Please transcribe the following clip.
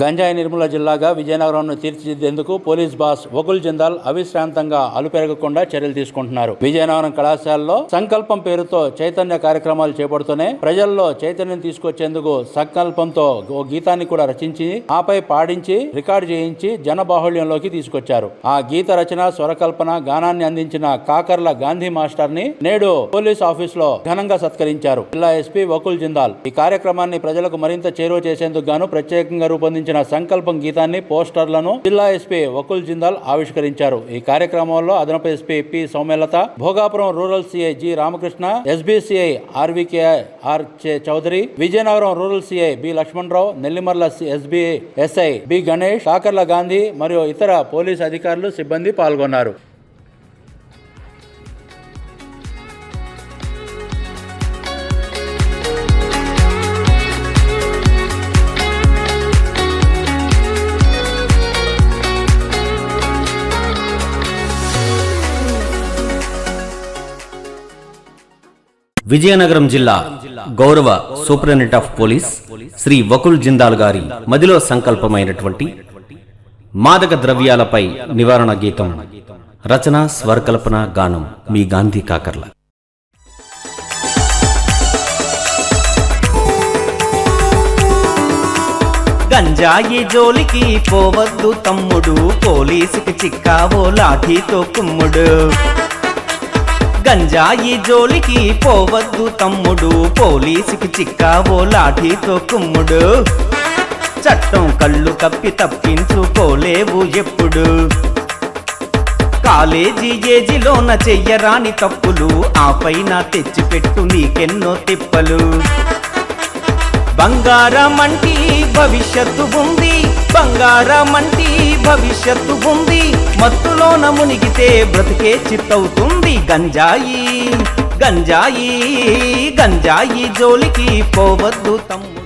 గంజాయి నిర్మూల జిల్లాగా విజయనగరంను తీర్చిదిద్దేందుకు పోలీస్ బాస్ వకుల్ జిందాల్ అవిశ్రాంతంగా అలుపెరగకుండా చర్యలు తీసుకుంటున్నారు. విజయనగరం కళాశాలలో సంకల్పం పేరుతో చైతన్య కార్యక్రమాలు చేపడుతూనే ప్రజల్లో చైతన్యం తీసుకొచ్చేందుకు సంకల్పంతో ఓ గీతాన్ని కూడా రచించి ఆపై పాడించి రికార్డు చేయించి జనబాహుళ్యంలోకి తీసుకొచ్చారు. ఆ గీత రచన స్వరకల్పన గానాన్ని అందించిన కాకర్ల గాంధీ మాస్టర్ని నేడు పోలీస్ ఆఫీస్లో ఘనంగా సత్కరించారు. జిల్లా ఎస్పీ వకుల్ జిందాల్. ఈ కార్యక్రమాన్ని ప్రజలకు మరింత చేరువ చేసేందుకు గాను ప్రత్యేకంగా రూపొందించిన సంకల్పం గీతాన్ని పోస్టర్లను జిల్లా ఎస్పీ వకుల్ జిందాల్ ఆవిష్కరించారు. ఈ కార్యక్రమంలో అదనపు SP P Soumyalatha Bhogapuram rural CI G Ramakrishna SBCI RVK R చే- Chowdary Vizianagaram rural CI B Lakshmanarao Nellimarla SB SI B Ganesh Kakarla Gandhi మరియు ఇతర పోలీస్ అధికారులు సిబ్బంది పాల్గొన్నారు. విజయనగరం జిల్లా గౌరవ superintendent of police Shri Vakul Jindal గారి మదిలో సంకల్పమైనటువంటి మాదక ద్రవ్యాలపై నివారణ గీతం రచన స్వరకల్పన గానం మీ గాంధీ కాకర్ల. గంజాయి జోలికి పోవద్దు తమ్ముడు పోలీసుకి చిక్కావో లాఠీతో కుమ్ముడు. గంజాయి జోలికి పోవద్దు తమ్ముడు. పోలీసుకి చిక్కావో లాఠీతో కుమ్ముడు. చట్టం కళ్ళు కప్పి తప్పించుకోలేవు ఎప్పుడు. కాలేజీ ఏజీలోన చెయ్యరాని తప్పులు ఆ పైన తెచ్చిపెట్టు నీకెన్నో తిప్పలు. బంగారమంటి భవిష్యత్తు ఉంది. బంగారమంటి భవిష్యత్తు ఉంది. మత్తులోన మునిగితే బ్రతికే చిత్తవుతుంది గంజాయి గంజాయి గంజాయి జోలికి పోవద్దు తమ్ముడు.